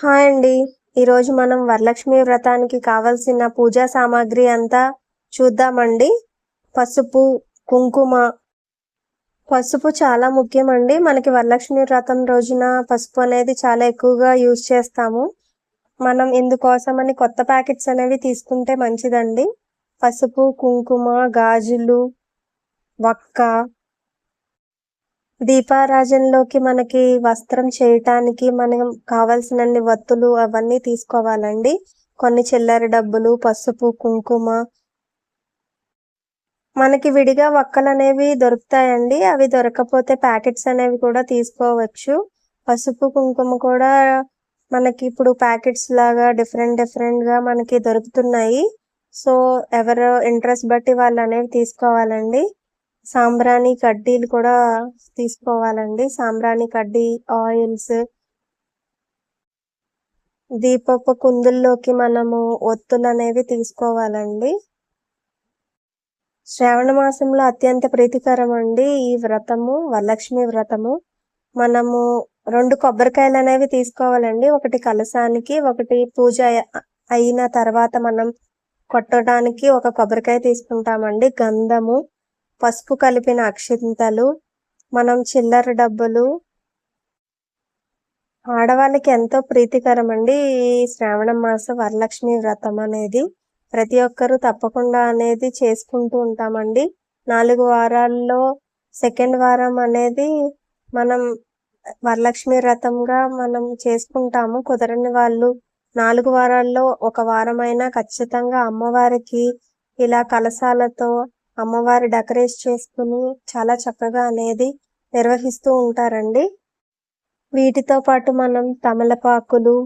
Hi అండి. ఈరోజు మనం వరలక్ష్మి వ్రతానికి కావలసిన పూజా సామాగ్రి అంతా చూద్దామండి. పసుపు కుంకుమ. పసుపు చాలా ముఖ్యమండి. మనకి వరలక్ష్మి వ్రతం రోజున పసుపు అనేది చాలా ఎక్కువగా యూజ్ చేస్తాము. మనం ఇందుకోసమని కొత్త ప్యాకెట్స్ అనేవి తీసుకుంటే మంచిదండి. పసుపు కుంకుమ గాజులు వక్క దీపారాజనలోకి మనకి వస్త్రం చేయటానికి మనం కావాల్సినన్ని వత్తులు అవన్నీ తీసుకోవాలండి. కొన్ని చిల్లర డబ్బులు పసుపు కుంకుమ. మనకి విడిగా వక్కలు అనేవి దొరుకుతాయండి. అవి దొరకపోతే ప్యాకెట్స్ అనేవి కూడా తీసుకోవచ్చు. పసుపు కుంకుమ కూడా మనకి ఇప్పుడు ప్యాకెట్స్ లాగా డిఫరెంట్ డిఫరెంట్గా మనకి దొరుకుతున్నాయి. సో ఎవరు ఇంట్రెస్ట్ బట్టి వాళ్ళు అనేవి తీసుకోవాలండి. సాంబ్రాణి కడ్డీలు కూడా తీసుకోవాలండి. సాంబ్రాణి కడ్డీ ఆయిల్స్. దీపపు కుందుల్లోకి మనము ఒత్తులు అనేవి తీసుకోవాలండి. శ్రావణ మాసంలో అత్యంత ప్రీతికరం అండి ఈ వ్రతము వరలక్ష్మి వ్రతము. మనము రెండు కొబ్బరికాయలు అనేవి తీసుకోవాలండి. ఒకటి కలసానికి ఒకటి పూజ అయిన తర్వాత మనం కొట్టడానికి ఒక కొబ్బరికాయ తీసుకుంటామండి. గంధము పసుపు కలిపిన అక్షింతలు మనం చిల్లర డబ్బులు. ఆడవాళ్ళకి ఎంతో ప్రీతికరం అండి ఈ శ్రావణ మాస వరలక్ష్మి వ్రతం అనేది. ప్రతి ఒక్కరూ తప్పకుండా అనేది చేసుకుంటూ ఉంటామండి. నాలుగు వారాల్లో సెకండ్ వారం అనేది మనం వరలక్ష్మి వ్రతంగా మనం చేసుకుంటాము. కుదరని వాళ్ళు నాలుగు వారాల్లో ఒక వారమైనా ఖచ్చితంగా అమ్మవారికి ఇలా కలశాలతో అమ్మవారి డెకరేట్ చేసుకుని చాలా చక్కగా అనేది నిర్వహిస్తూ ఉంటారండి. వీటితో పాటు మనం తమలపాకులు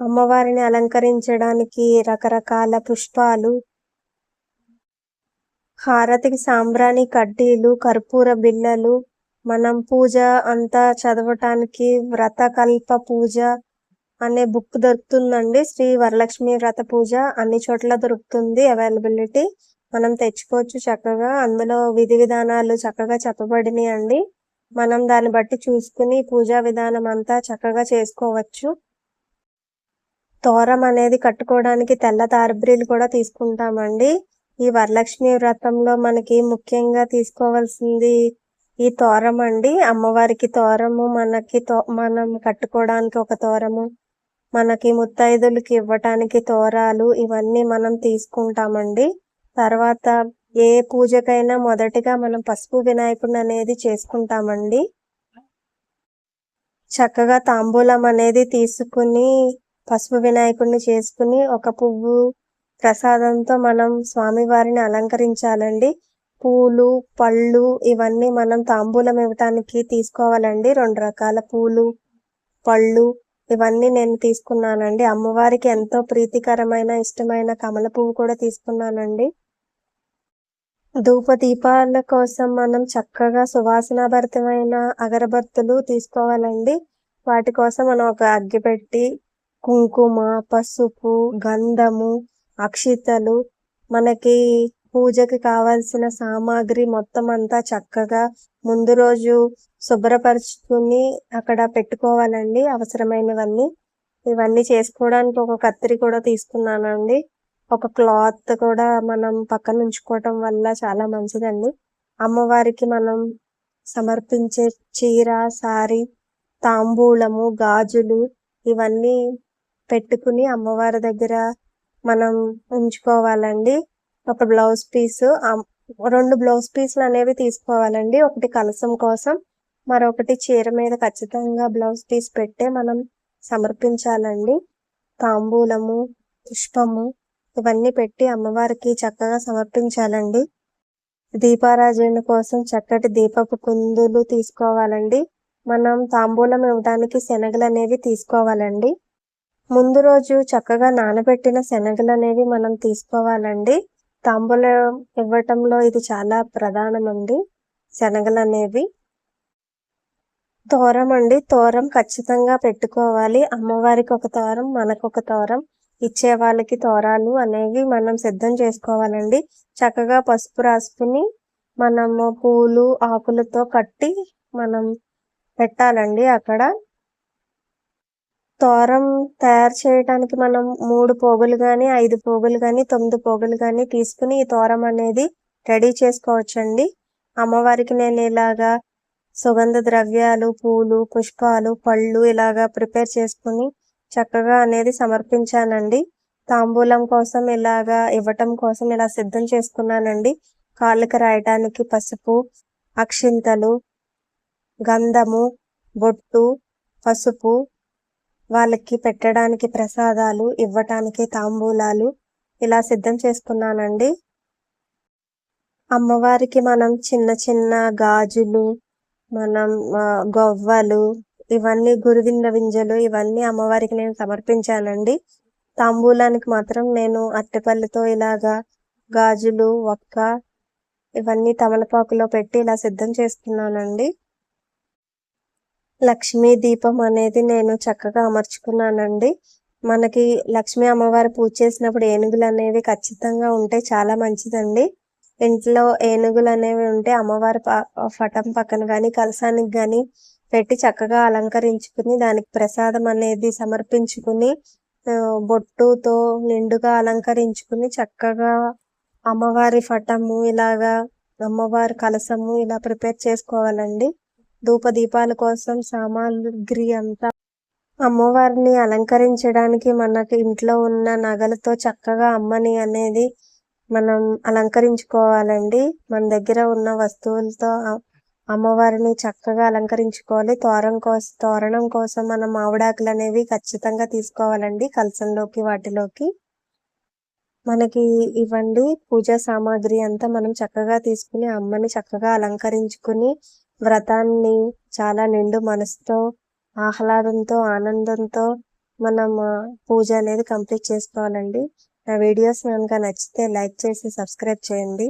అమ్మవారిని అలంకరించడానికి రకరకాల పుష్పాలు హారతికి సాంబ్రాణి కడ్డీలు కర్పూర బిళ్ళలు మనం పూజ అంతా చదవటానికి వ్రతకల్ప పూజ అనే బుక్ దొరుకుతుందండి. శ్రీ వరలక్ష్మి వ్రత పూజ అన్ని చోట్ల దొరుకుతుంది అవైలబిలిటీ. మనం తెచ్చుకోవచ్చు చక్కగా. అందులో విధి విధానాలు చక్కగా చెప్పబడినాయి అండి మనం దాన్ని బట్టి చూసుకుని పూజా విధానం అంతా చక్కగా చేసుకోవచ్చు. తోరం అనేది కట్టుకోవడానికి తెల్ల తారబ్రీలు కూడా తీసుకుంటామండి. ఈ వరలక్ష్మి వ్రతంలో మనకి ముఖ్యంగా తీసుకోవాల్సింది ఈ తోరం అండి. అమ్మవారికి తోరము మనకి తో మనం కట్టుకోవడానికి ఒక తోరము మనకి ముత్తైదులకి ఇవ్వటానికి తోరాలు ఇవన్నీ మనం తీసుకుంటామండి. తర్వాత ఏ పూజకైనా మొదటిగా మనం పసుపు వినాయకుడిని అనేది చేసుకుంటామండి. చక్కగా తాంబూలం అనేది తీసుకుని పసుపు వినాయకుడిని చేసుకుని ఒక పువ్వు ప్రసాదంతో మనం స్వామివారిని అలంకరించాలండి. పూలు పళ్ళు ఇవన్నీ మనం తాంబూలం ఇవ్వటానికి తీసుకోవాలండి. రెండు రకాల పూలు పళ్ళు ఇవన్నీ నేను తీసుకున్నానండి. అమ్మవారికి ఎంతో ప్రీతికరమైన ఇష్టమైన కమల పువ్వు కూడా తీసుకున్నానండి. దీపాల కోసం మనం చక్కగా సువాసనాభరితమైన అగరబత్తులు తీసుకోవాలండి. వాటి కోసం మనం ఒక అగ్గి పెట్టి కుంకుమ పసుపు గంధము అక్షితలు మనకి పూజకి కావాల్సిన సామాగ్రి మొత్తం అంతా చక్కగా ముందు రోజు శుభ్రపరుచుకుని అక్కడ పెట్టుకోవాలండి అవసరమైనవన్నీ. ఇవన్నీ చేసుకోవడానికి ఒక కత్తిరి కూడా తీసుకున్నానండి. ఒక క్లాత్ కూడా మనం పక్కన ఉంచుకోవటం వల్ల చాలా మంచిదండి. అమ్మవారికి మనం సమర్పించే చీర సారీ తాంబూలము గాజులు ఇవన్నీ పెట్టుకుని అమ్మవారి దగ్గర మనం ఉంచుకోవాలండి. ఒక బ్లౌజ్ పీస్ రెండు బ్లౌజ్ పీసులు అనేవి తీసుకోవాలండి. ఒకటి కలసం కోసం మరొకటి చీర మీద ఖచ్చితంగా బ్లౌజ్ పీస్ పెట్టే మనం సమర్పించాలండి. తాంబూలము పుష్పము ఇవన్నీ పెట్టి అమ్మవారికి చక్కగా సమర్పించాలండి. దీపారాజన కోసం చక్కటి దీపపు కుందులు తీసుకోవాలండి. మనం తాంబూలం ఇవ్వడానికి శనగలు అనేవి తీసుకోవాలండి. ముందు రోజు చక్కగా నానబెట్టిన శనగలు అనేవి మనం తీసుకోవాలండి. తాంబూలం ఇవ్వటంలో ఇది చాలా ప్రధానమండి శనగలు అనేవి. తోరం అండి తోరం ఖచ్చితంగా పెట్టుకోవాలి. అమ్మవారికి ఒక తోరం మనకు ఒక తోరం. ఇచ్చే వాళ్ళకి తోరాలు అనేవి మనం సిద్ధం చేసుకోవాలండి. చక్కగా పసుపు రాసుకుని మనము పూలు ఆకులతో కట్టి మనం పెట్టాలండి అక్కడ. తోరం తయారు చేయడానికి మనం మూడు పోగులు కానీ ఐదు పోగులు కానీ తొమ్మిది పోగులు కానీ తీసుకుని ఈ తోరం అనేది రెడీ చేసుకోవచ్చండి. అమ్మవారికి నేను ఇలాగా సుగంధ ద్రవ్యాలు పూలు పుష్పాలు పళ్ళు ఇలాగా ప్రిపేర్ చేసుకుని చక్కగా అనేది సమర్పించానండి. తాంబూలం కోసం ఇలాగా ఇవ్వటం కోసం ఇలా సిద్ధం చేసుకున్నానండి. కాళ్ళకి రాయటానికి పసుపు అక్షింతలు గంధము బొట్టు పసుపు వాళ్ళకి పెట్టడానికి ప్రసాదాలు ఇవ్వటానికి తాంబూలాలు ఇలా సిద్ధం చేసుకున్నానండి. అమ్మవారికి మనం చిన్న చిన్న గాజులు మనం గొవ్వలు ఇవన్నీ గురువింద వింజలు ఇవన్నీ అమ్మవారికి నేను సమర్పించానండి. తాంబూలానికి మాత్రం నేను అట్టెపల్లితో ఇలాగా గాజులు ఒక్క ఇవన్నీ తమలపాకులో పెట్టి ఇలా సిద్ధం చేసుకున్నానండి లక్ష్మీ దీపం అనేది నేను చక్కగా అమర్చుకున్నానండి. మనకి లక్ష్మీ అమ్మవారి పూజ చేసినప్పుడు ఏనుగులు అనేవి ఖచ్చితంగా ఉంటే చాలా మంచిదండి. ఇంట్లో ఏనుగులు అనేవి ఉంటే అమ్మవారి పటం పక్కన కానీ కలసానికి కానీ పెట్టి చక్కగా అలంకరించుకుని దానికి ప్రసాదం అనేది సమర్పించుకుని బొట్టుతో నిండుగా అలంకరించుకుని చక్కగా అమ్మవారి ఫటము ఇలాగా అమ్మవారి కలసము ఇలా ప్రిపేర్ చేసుకోవాలండి. ధూప దీపాల కోసం సామాగ్రి అంతా అమ్మవారిని అలంకరించడానికి మనకి ఇంట్లో ఉన్న నగలతో చక్కగా అమ్మని అనేది మనం అలంకరించుకోవాలండి. మన దగ్గర ఉన్న వస్తువులతో అమ్మవారిని చక్కగా అలంకరించుకోవాలి. తోరణం కోసం తోరణం కోసం మనం మామిడాకులు అనేవి ఖచ్చితంగా తీసుకోవాలండి కలసంలోకి వాటిలోకి. మనకి ఇవ్వండి. పూజా సామాగ్రి అంతా మనం చక్కగా తీసుకుని అమ్మని చక్కగా అలంకరించుకుని వ్రతాన్ని చాలా నిండు మనసుతో ఆహ్లాదంతో ఆనందంతో మనం పూజ అనేది కంప్లీట్ చేసుకోవాలండి. నా వీడియోస్ కనుక నచ్చితే లైక్ చేసి సబ్స్క్రైబ్ చేయండి.